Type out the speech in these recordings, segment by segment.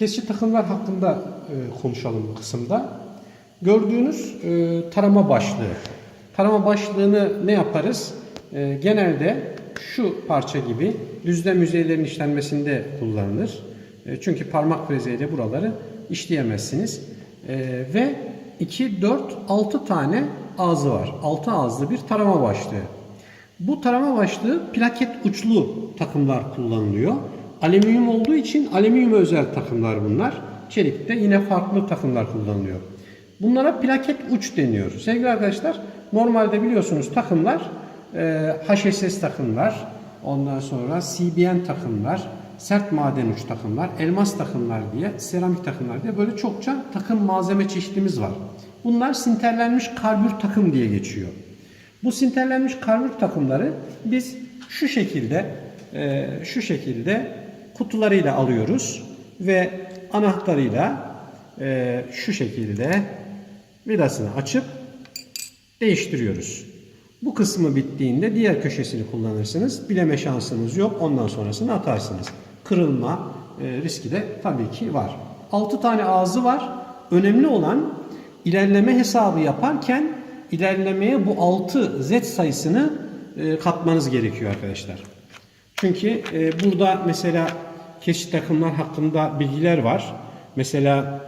Kesici takımlar hakkında e, konuşalım bu kısımda. Gördüğünüz e, tarama başlığı. Tarama başlığını ne yaparız? E, genelde şu parça gibi düzlem yüzeylerin işlenmesinde kullanılır. E, çünkü parmak frezeyle buraları işleyemezsiniz. E, ve 2, 4, 6 tane ağzı var. 6 ağızlı bir tarama başlığı. Bu tarama başlığı plaket uçlu takımlar kullanılıyor. Alüminyum olduğu için alüminyum özel takımlar bunlar. Çelikte yine farklı takımlar kullanılıyor. Bunlara plaket uç deniyor. Sevgili arkadaşlar normalde biliyorsunuz takımlar e, HSS takımlar, ondan sonra CBN takımlar, sert maden uç takımlar, elmas takımlar diye, seramik takımlar diye böyle çokça takım malzeme çeşitimiz var. Bunlar sinterlenmiş karbür takım diye geçiyor. Bu sinterlenmiş karbür takımları biz şu şekilde e, şu şekilde kutularıyla alıyoruz ve anahtarıyla e, şu şekilde vidasını açıp değiştiriyoruz. Bu kısmı bittiğinde diğer köşesini kullanırsınız. Bileme şansınız yok. Ondan sonrasını atarsınız. Kırılma e, riski de tabii ki var. 6 tane ağzı var. Önemli olan ilerleme hesabı yaparken ilerlemeye bu 6 z sayısını e, katmanız gerekiyor arkadaşlar. Çünkü e, burada mesela keşif takımlar hakkında bilgiler var. Mesela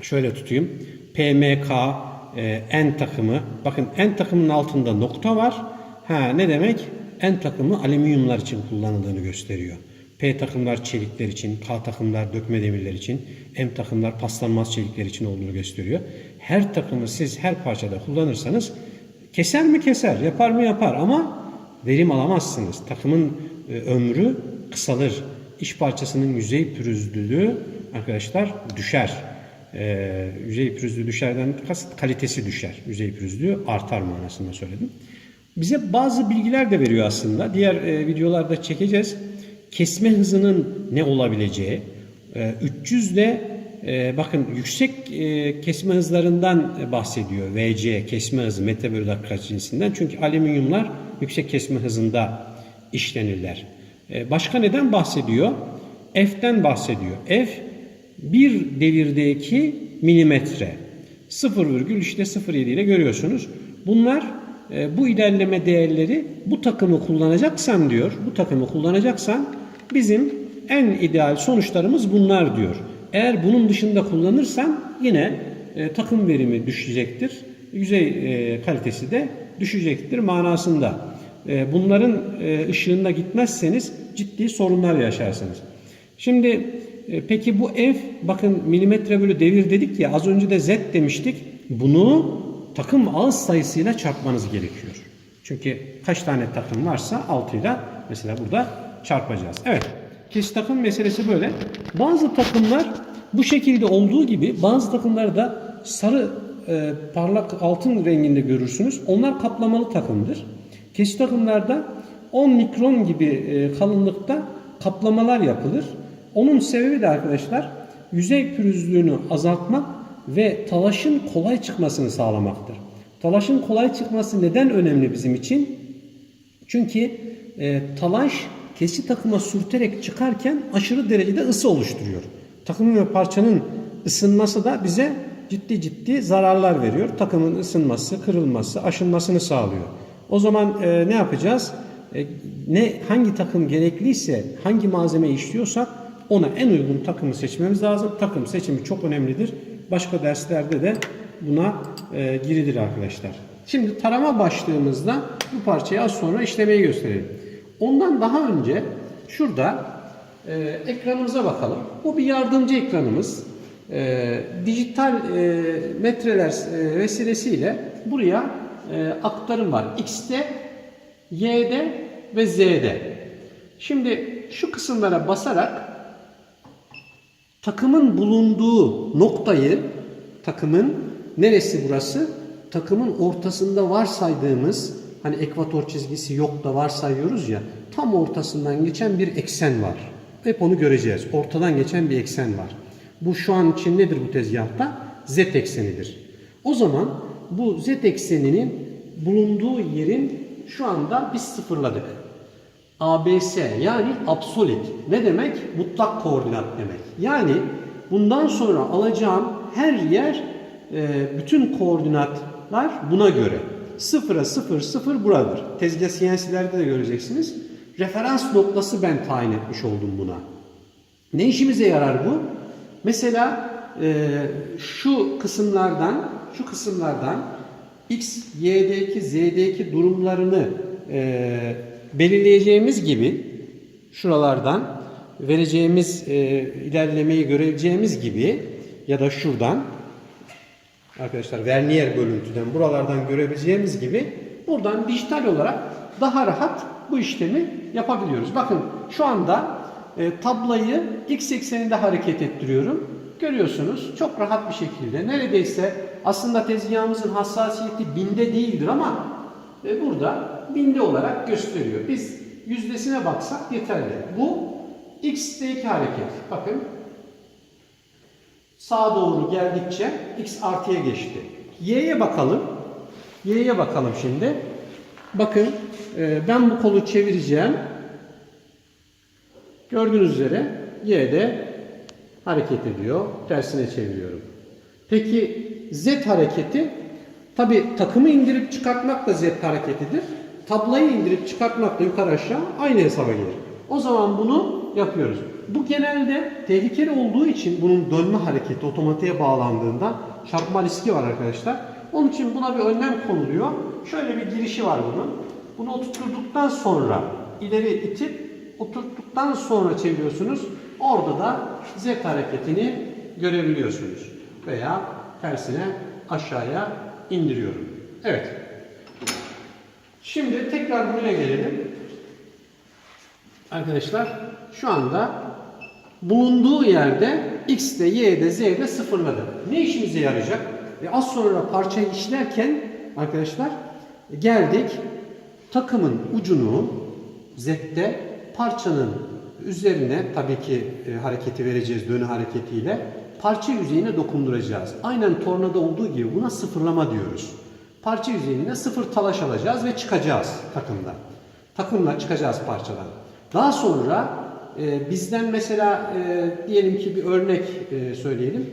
şöyle tutayım. PMK, e, N takımı. Bakın N takımının altında nokta var. Ha ne demek? N takımı alüminyumlar için kullanıldığını gösteriyor. P takımlar çelikler için, K takımlar dökme demirler için, M takımlar paslanmaz çelikler için olduğunu gösteriyor. Her takımı siz her parçada kullanırsanız keser mi keser, yapar mı yapar ama verim alamazsınız. Takımın e, ömrü kısalır. İş parçasının yüzey pürüzlülüğü arkadaşlar düşer. Ee, yüzey pürüzlüğü düşerden kasıt kalitesi düşer. Yüzey pürüzlüğü artar manasında söyledim. Bize bazı bilgiler de veriyor aslında. Diğer e, videolarda çekeceğiz. Kesme hızının ne olabileceği. E, 300 ile e, bakın yüksek e, kesme hızlarından bahsediyor. VC kesme hızı metre bölü cinsinden. Çünkü alüminyumlar yüksek kesme hızında işlenirler. E, başka neden bahsediyor? F'ten bahsediyor. F bir devirdeki milimetre. 0 virgül işte 0,7 ile görüyorsunuz. Bunlar e, bu ilerleme değerleri bu takımı kullanacaksan diyor. Bu takımı kullanacaksan bizim en ideal sonuçlarımız bunlar diyor. Eğer bunun dışında kullanırsan yine e, takım verimi düşecektir. Yüzey kalitesi de düşecektir manasında. E, bunların e, ışığında gitmezseniz ciddi sorunlar yaşarsınız. Şimdi e, peki bu ev bakın milimetre bölü devir dedik ya az önce de z demiştik. Bunu takım ağız sayısıyla çarpmanız gerekiyor. Çünkü kaç tane takım varsa 6 ile mesela burada çarpacağız. Evet. Kes takım meselesi böyle. Bazı takımlar bu şekilde olduğu gibi bazı takımlarda sarı e, parlak altın renginde görürsünüz. Onlar kaplamalı takımdır. Kes takımlarda 10 mikron gibi e, kalınlıkta kaplamalar yapılır. Onun sebebi de arkadaşlar yüzey pürüzlüğünü azaltmak ve talaşın kolay çıkmasını sağlamaktır. Talaşın kolay çıkması neden önemli bizim için? Çünkü e, talaş kesici takıma sürterek çıkarken aşırı derecede ısı oluşturuyor. Takımın ve parçanın ısınması da bize ciddi ciddi zararlar veriyor. Takımın ısınması, kırılması, aşınmasını sağlıyor. O zaman e, ne yapacağız? E, ne hangi takım gerekliyse, hangi malzeme işliyorsak ona en uygun takımı seçmemiz lazım. Takım seçimi çok önemlidir. Başka derslerde de buna e, girilir arkadaşlar. Şimdi tarama başlığımızda bu parçayı az sonra işlemeyi gösterelim. Ondan daha önce şurada e, ekranımıza bakalım. Bu bir yardımcı ekranımız. E, dijital e, metreler e, vesilesiyle buraya e, aktarım var. X'te, Y'de ve Z'de. Şimdi şu kısımlara basarak takımın bulunduğu noktayı takımın neresi burası? Takımın ortasında varsaydığımız hani ekvator çizgisi yok da varsayıyoruz ya tam ortasından geçen bir eksen var. Hep onu göreceğiz. Ortadan geçen bir eksen var. Bu şu an için nedir bu tezgahta? Z eksenidir. O zaman bu Z ekseninin bulunduğu yerin şu anda biz sıfırladık. ABC yani absolut. Ne demek? Mutlak koordinat demek. Yani Bundan sonra alacağım her yer e, bütün koordinatlar buna göre. Sıfıra sıfır sıfır buradır. Tezgah CNC'lerde de göreceksiniz. Referans noktası ben tayin etmiş oldum buna. Ne işimize yarar bu? Mesela e, şu kısımlardan, şu kısımlardan x, y'deki, z'deki durumlarını e, belirleyeceğimiz gibi şuralardan vereceğimiz e, ilerlemeyi göreceğimiz gibi ya da şuradan arkadaşlar vernier bölüntüden buralardan görebileceğimiz gibi buradan dijital olarak daha rahat bu işlemi yapabiliyoruz. Bakın şu anda e, tablayı x ekseninde hareket ettiriyorum. Görüyorsunuz çok rahat bir şekilde neredeyse aslında tezgahımızın hassasiyeti binde değildir ama e, burada binde olarak gösteriyor. Biz yüzdesine baksak yeterli. Bu x'teki hareket. Bakın sağa doğru geldikçe x artıya geçti. Y'ye bakalım. Y'ye bakalım şimdi. Bakın e, ben bu kolu çevireceğim. Gördüğünüz üzere Y'de hareket ediyor. Tersine çeviriyorum. Peki Z hareketi tabi takımı indirip çıkartmak da Z hareketidir. Tablayı indirip çıkartmak da yukarı aşağı aynı hesaba gelir. O zaman bunu yapıyoruz. Bu genelde tehlikeli olduğu için bunun dönme hareketi otomatiğe bağlandığında çarpma riski var arkadaşlar. Onun için buna bir önlem konuluyor. Şöyle bir girişi var bunun. Bunu oturttuktan sonra ileri itip oturttuktan sonra çeviriyorsunuz. Orada da Z hareketini görebiliyorsunuz. Veya tersine aşağıya indiriyorum. Evet. Şimdi tekrar buraya gelelim. Arkadaşlar şu anda bulunduğu yerde X'de, Y'de, Z'de sıfırladı. Ne işimize yarayacak? E az sonra parçayı işlerken arkadaşlar geldik takımın ucunu Z'de parçanın üzerine tabii ki e, hareketi vereceğiz dönü hareketiyle parça yüzeyine dokunduracağız. Aynen tornada olduğu gibi buna sıfırlama diyoruz. Parça yüzeyine sıfır talaş alacağız ve çıkacağız takımdan. Takımla çıkacağız parçadan. Daha sonra e, bizden mesela e, diyelim ki bir örnek e, söyleyelim.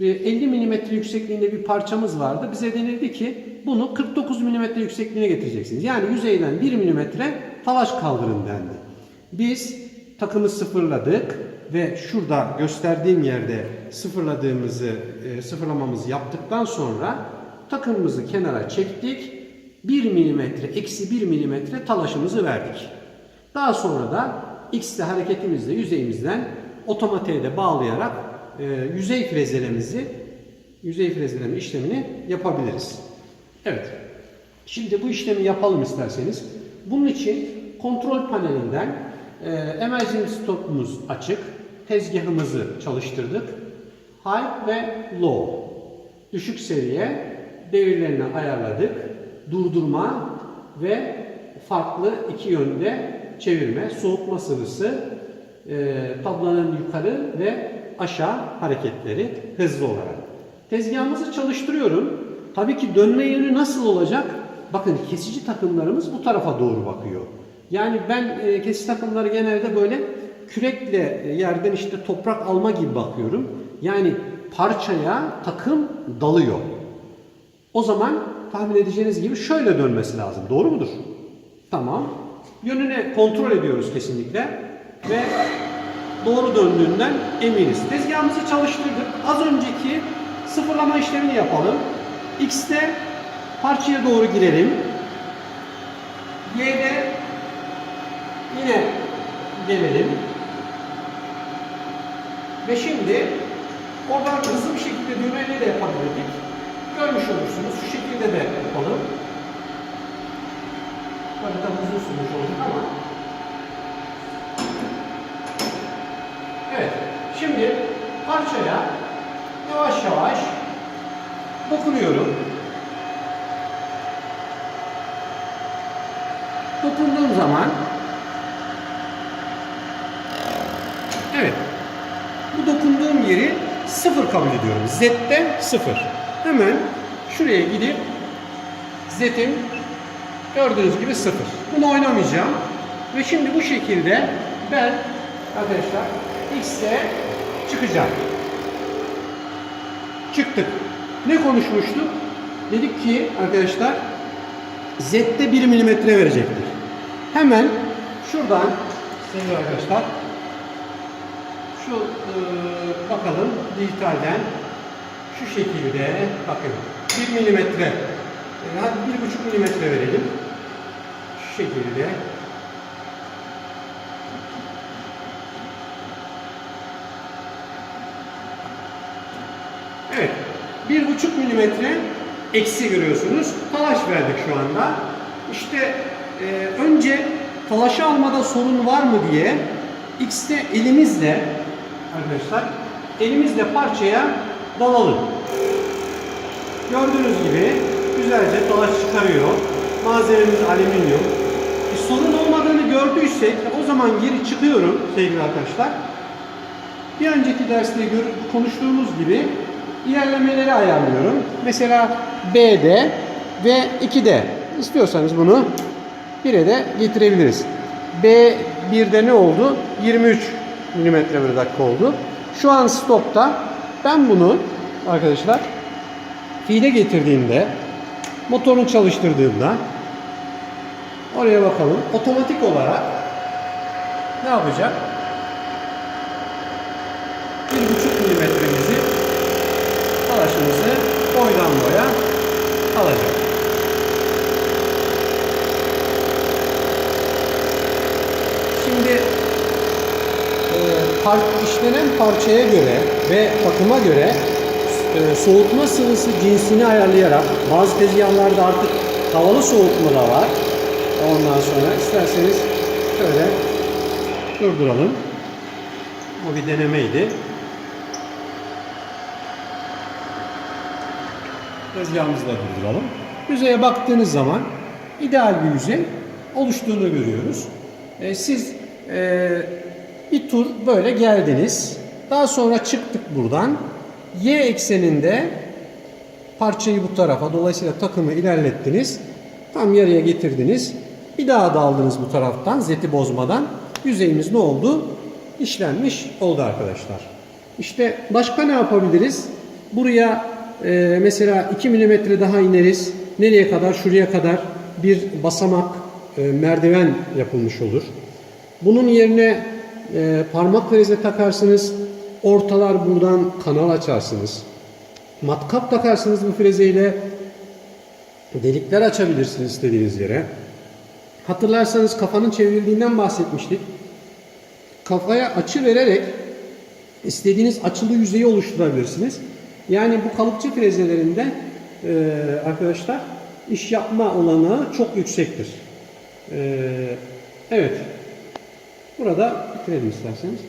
Bir 50 mm yüksekliğinde bir parçamız vardı. Bize denildi ki bunu 49 mm yüksekliğine getireceksiniz. Yani yüzeyden 1 mm talaş kaldırın dendi. Biz takımı sıfırladık ve şurada gösterdiğim yerde sıfırladığımızı, e, sıfırlamamızı yaptıktan sonra takımımızı kenara çektik. 1 mm, eksi 1 mm talaşımızı verdik. Daha sonra da X'te hareketimizle yüzeyimizden otomatiğe de bağlayarak e, yüzey frezelememizi yüzey frezeleme işlemini yapabiliriz. Evet. Şimdi bu işlemi yapalım isterseniz. Bunun için kontrol panelinden e, emergency stop'umuz açık. Tezgahımızı çalıştırdık. High ve low. Düşük seviye devirlerini ayarladık. Durdurma ve farklı iki yönde çevirme, soğutma sıvısı, e, tablanın yukarı ve aşağı hareketleri hızlı olarak. Tezgahımızı çalıştırıyorum. Tabii ki dönme yönü nasıl olacak? Bakın kesici takımlarımız bu tarafa doğru bakıyor. Yani ben e, kesici takımları genelde böyle kürekle e, yerden işte toprak alma gibi bakıyorum. Yani parçaya takım dalıyor. O zaman tahmin edeceğiniz gibi şöyle dönmesi lazım. Doğru mudur? Tamam. Yönünü kontrol ediyoruz kesinlikle. Ve doğru döndüğünden eminiz. Tezgahımızı çalıştırdık. Az önceki sıfırlama işlemini yapalım. X'te parçaya doğru girelim. Y'de yine gelelim. Ve şimdi oradan hızlı bir şekilde düğmeyle de yapabilirdik. Görmüş olursunuz. Şu şekilde de yapalım. Böyle de uzun sürmüş olacak ama. Evet. Şimdi parçaya yavaş yavaş dokunuyorum. Dokunduğum zaman Evet. Bu dokunduğum yeri sıfır kabul ediyorum. Z'de sıfır. Hemen şuraya gidip Z'in gördüğünüz gibi sıfır. Bunu oynamayacağım. Ve şimdi bu şekilde ben arkadaşlar X'e çıkacağım. çıktık. Ne konuşmuştuk? Dedik ki arkadaşlar Z'de 1 milimetre verecektir. Hemen şuradan sevgili arkadaşlar şu e, bakalım dijitalden şu şekilde bakın 1 milimetre e, hadi 1,5 milimetre verelim. Şu şekilde Evet. Bir buçuk milimetre eksi görüyorsunuz. Talaş verdik şu anda. İşte e, önce talaşı almada sorun var mı diye X'te elimizle arkadaşlar elimizle parçaya dalalım. Gördüğünüz gibi güzelce talaş çıkarıyor. Malzememiz alüminyum. E, sorun olmadığını gördüysek o zaman geri çıkıyorum sevgili arkadaşlar. Bir önceki derste konuştuğumuz gibi ilerlemeleri ayarlıyorum. Mesela B'de ve 2'de istiyorsanız bunu 1'e de getirebiliriz. B1'de ne oldu? 23 mm bir dakika oldu. Şu an stopta ben bunu arkadaşlar fiile getirdiğimde motorunu çalıştırdığımda oraya bakalım otomatik olarak ne yapacak? 1,5 milimetremizi talaşımızı boydan boya alacak. Şimdi e, par işlenen parçaya göre ve takıma göre e, soğutma sıvısı cinsini ayarlayarak bazı tezgahlarda artık havalı soğutma da var. Ondan sonra isterseniz şöyle durduralım. Bu bir denemeydi. Tezgahımızı da durduralım. Yüzeye baktığınız zaman ideal bir yüzey oluştuğunu görüyoruz. E, siz e, bir tur böyle geldiniz. Daha sonra çıktık buradan. Y ekseninde parçayı bu tarafa dolayısıyla takımı ilerlettiniz. Tam yarıya getirdiniz. Bir daha daldınız bu taraftan zeti bozmadan. Yüzeyimiz ne oldu? İşlenmiş oldu arkadaşlar. İşte başka ne yapabiliriz? Buraya e, mesela 2 mm daha ineriz. Nereye kadar? Şuraya kadar bir basamak, e, merdiven yapılmış olur. Bunun yerine e, parmak freze takarsınız. Ortalar buradan kanal açarsınız. Matkap takarsınız bu frezeyle. Delikler açabilirsiniz istediğiniz yere. Hatırlarsanız kafanın çevrildiğinden bahsetmiştik. Kafaya açı vererek istediğiniz açılı yüzeyi oluşturabilirsiniz. Yani bu kalıpçı frezelerinde e, arkadaşlar iş yapma olanağı çok yüksektir. E, evet. Burada bitirelim isterseniz.